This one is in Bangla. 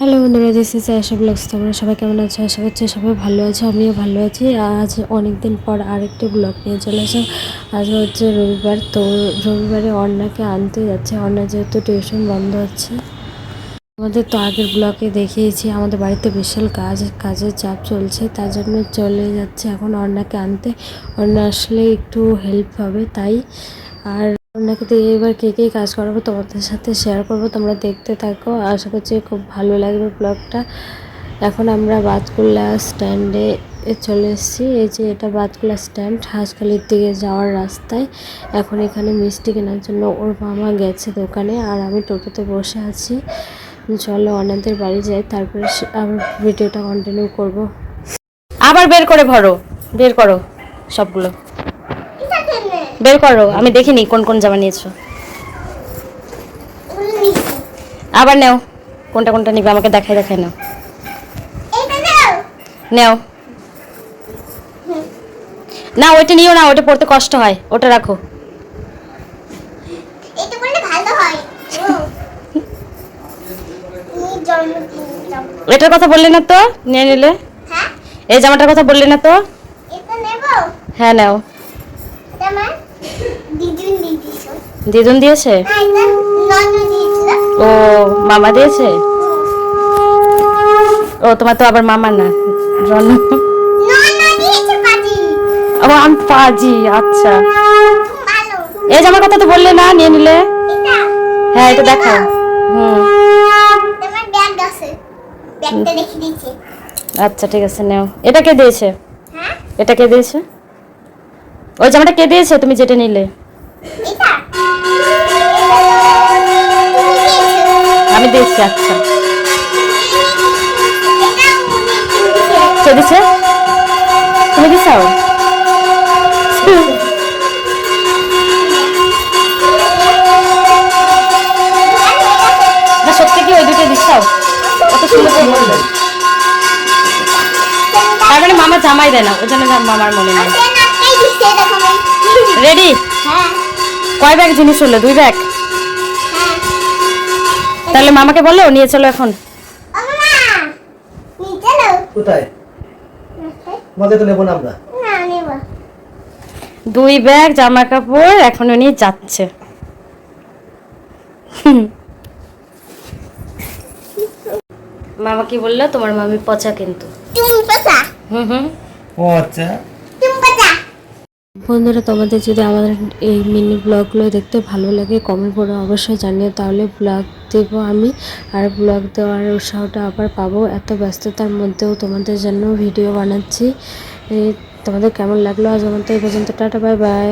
হ্যালো বন্ধুরা দিস ইস আশা ব্লগস তোমরা সবাই কেমন আছো? আশা করছি সবাই ভালো আছো, আমিও ভালো আছি। আজ অনেক দিন পর আরেকটি ব্লগ নিয়ে চলে আসলাম আজ হচ্ছে রবিবার, তো রবিবারে অন্নাকে আনতে যাচ্ছে। অন্না যেহেতু টিউশন বন্ধ হচ্ছে আমাদের তো আগের ব্লকে দেখিয়েছি, আমাদের বাড়িতে বিশাল কাজ, কাজের চাপ চলছে, তার জন্য চলে যাচ্ছে এখন অন্নাকে আনতে। অন্না আসলে একটু হেল্প হবে, তাই। আর দিয়ে এবার কে কে কাজ করাবো তোমাদের সাথে শেয়ার করব, তোমরা দেখতে থাকো। আশা করছি খুব ভালো লাগবে ব্লগটা এখন আমরা বাতকুল্লা স্ট্যান্ডে চলে এসেছি। এই যে এটা বাতকুল্লা স্ট্যান্ড হাঁসখালির দিকে যাওয়ার রাস্তায়। এখন এখানে মিষ্টি কেনার জন্য ওর মামা গেছে দোকানে আর আমি টোটোতে বসে আছি। চলো অনাদের বাড়ি যাই, তারপরে আবার ভিডিওটা কন্টিনিউ করব। আবার বের করে ভরো, বের করো সবগুলো। বের করো আমি দেখিনি কোন কোন জামা নিয়েছো। আবার নেও কোনটা কোনটা নিবে আমাকে দেখাই দেখাই নাও। নেও। না ওইটা নিও না ওটা পড়তে কষ্ট হয় ওটা রাখো। হয়। এটার কথা বললে না তো নিয়ে নিলে? হ্যাঁ? এই জামাটার কথা বললে না তো? এটা নেব? হ্যাঁ নাও। দিদুন দিয়েছে? দিয়েছিল। ও মামা দিয়েছে? ও তোমার তো আবার মামা না রন। ও আমি পাজি আচ্ছা। এই জামার কথা তো বললে না নিয়ে নিলে? হ্যাঁ এটা দেখাও। হুম। আচ্ছা ঠিক আছে নাও। এটা কে দিয়েছে? হ্যাঁ? এটা কে দিয়েছে? ওই জামাটা কে দিয়েছে? তুমি যেটা নিলে। দিয়েছি আচ্ছা। কে দিছে তুমি দিছাও না সত্যি কি ওই দুটো দিছাও কত সুন্দর তার মানে মামা জামাই দেয় না ওই জন্য মামার মনে নেই। রেডি হ্যাঁ। কয় ব্যাগ জিনিস হলো? দুই ব্যাগ তাহলে মামাকে বলো নিয়ে চলো এখন। ও মামা নিয়ে চলো কোথায়? তোমাকে তো নেব না আমরা। দুই ব্যাগ জামা কাপড় এখন উনি যাচ্ছে। মামা কি বলল? তোমার মামি পচা কিন্তু। তুমি পাতা হুম হুম। ও আচ্ছা। বন্ধুরা, তোমাদের যদি আমাদের এই মিনি ব্লগগুলো দেখতে ভালো লাগে কমেন্ট করে অবশ্যই জানিয়ে তাহলে ব্লগ দেবো আমি, আর ব্লগ দেওয়ার উৎসাহটা আবার পাবো। এত ব্যস্ততার মধ্যেও তোমাদের জন্য ভিডিও বানাচ্ছি। তোমাদের কেমন লাগল? আজ আমার তো এই পর্যন্ত। Tata bye bye